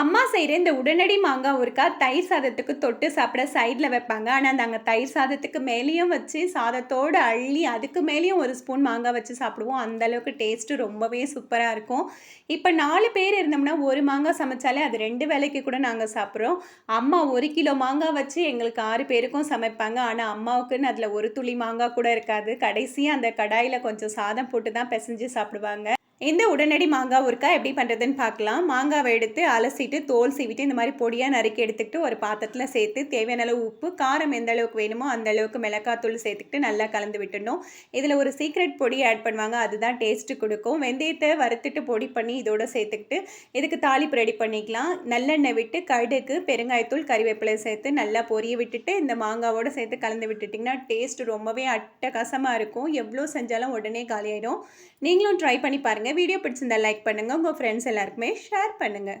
அம்மா செய்கிற இந்த உடனடி மாங்காய் ஊறுக்கா தயிர் சாதத்துக்கு தொட்டு சாப்பிட சைடில் வைப்பாங்க. ஆனால் நாங்கள் தயிர் சாதத்துக்கு மேலேயும் வச்சு சாதத்தோடு அள்ளி அதுக்கு மேலேயும் ஒரு ஸ்பூன் மாங்காய் வச்சு சாப்பிடுவோம். அந்தளவுக்கு டேஸ்ட்டு ரொம்பவே சூப்பராக இருக்கும். இப்போ நாலு பேர் இருந்தோம்னா ஒரு மாங்காய் சமைச்சாலே அது ரெண்டு வேலைக்கு கூட நாங்கள் சாப்பிட்றோம். அம்மா ஒரு கிலோ மாங்காய் வச்சு எங்களுக்கு ஆறு பேருக்கும் சமைப்பாங்க. ஆனால் அம்மாவுக்குன்னு அதில் ஒரு துளி மாங்காய் கூட இருக்காது. கடைசியாக அந்த கடாயில் கொஞ்சம் சாதம் போட்டு தான் பிசைஞ்சு சாப்பிடுவாங்க. இந்த உடனடி மாங்காய் ஊறுக்காய் எப்படி பண்ணுறதுன்னு பார்க்கலாம். மாங்காவை எடுத்து அலசிட்டு தோல் சீவிட்டு இந்த மாதிரி பொடியாக நறுக்கி எடுத்துக்கிட்டு ஒரு பாத்திரத்தில் சேர்த்து தேவையான அளவு உப்பு காரம் எந்த அளவுக்கு வேணுமோ அந்த அளவுக்கு மிளகாத்தூள் சேர்த்துக்கிட்டு நல்லா கலந்து விட்டுடணும். இதில் ஒரு சீக்ரெட் பொடி ஆட் பண்ணுவாங்க அதுதான் டேஸ்ட்டு கொடுக்கும். வெந்தயத்தை வறுத்துட்டு பொடி பண்ணி இதோட சேர்த்துக்கிட்டு இதுக்கு தாளிப்பு ரெடி பண்ணிக்கலாம். நல்லெண்ணெய் விட்டு கடுகு பெருங்காயத்தூள் கறிவேப்பிலை சேர்த்து நல்லா பொரிய விட்டுட்டு இந்த மாங்காவோடு சேர்த்து கலந்து விட்டுட்டிங்கன்னா டேஸ்ட் ரொம்பவே அட்டகாசமாக இருக்கும். எவ்வளோ செஞ்சாலும் உடனே காலியாயிடும். நீங்களும் ட்ரை பண்ணி பாருங்கள் வீடியோ பிடிச்சிருந்தா லைக் பண்ணுங்கள் உங்கள் ஃப்ரெண்ட்ஸ் எல்லாருக்குமே ஷேர் பண்ணுங்கள்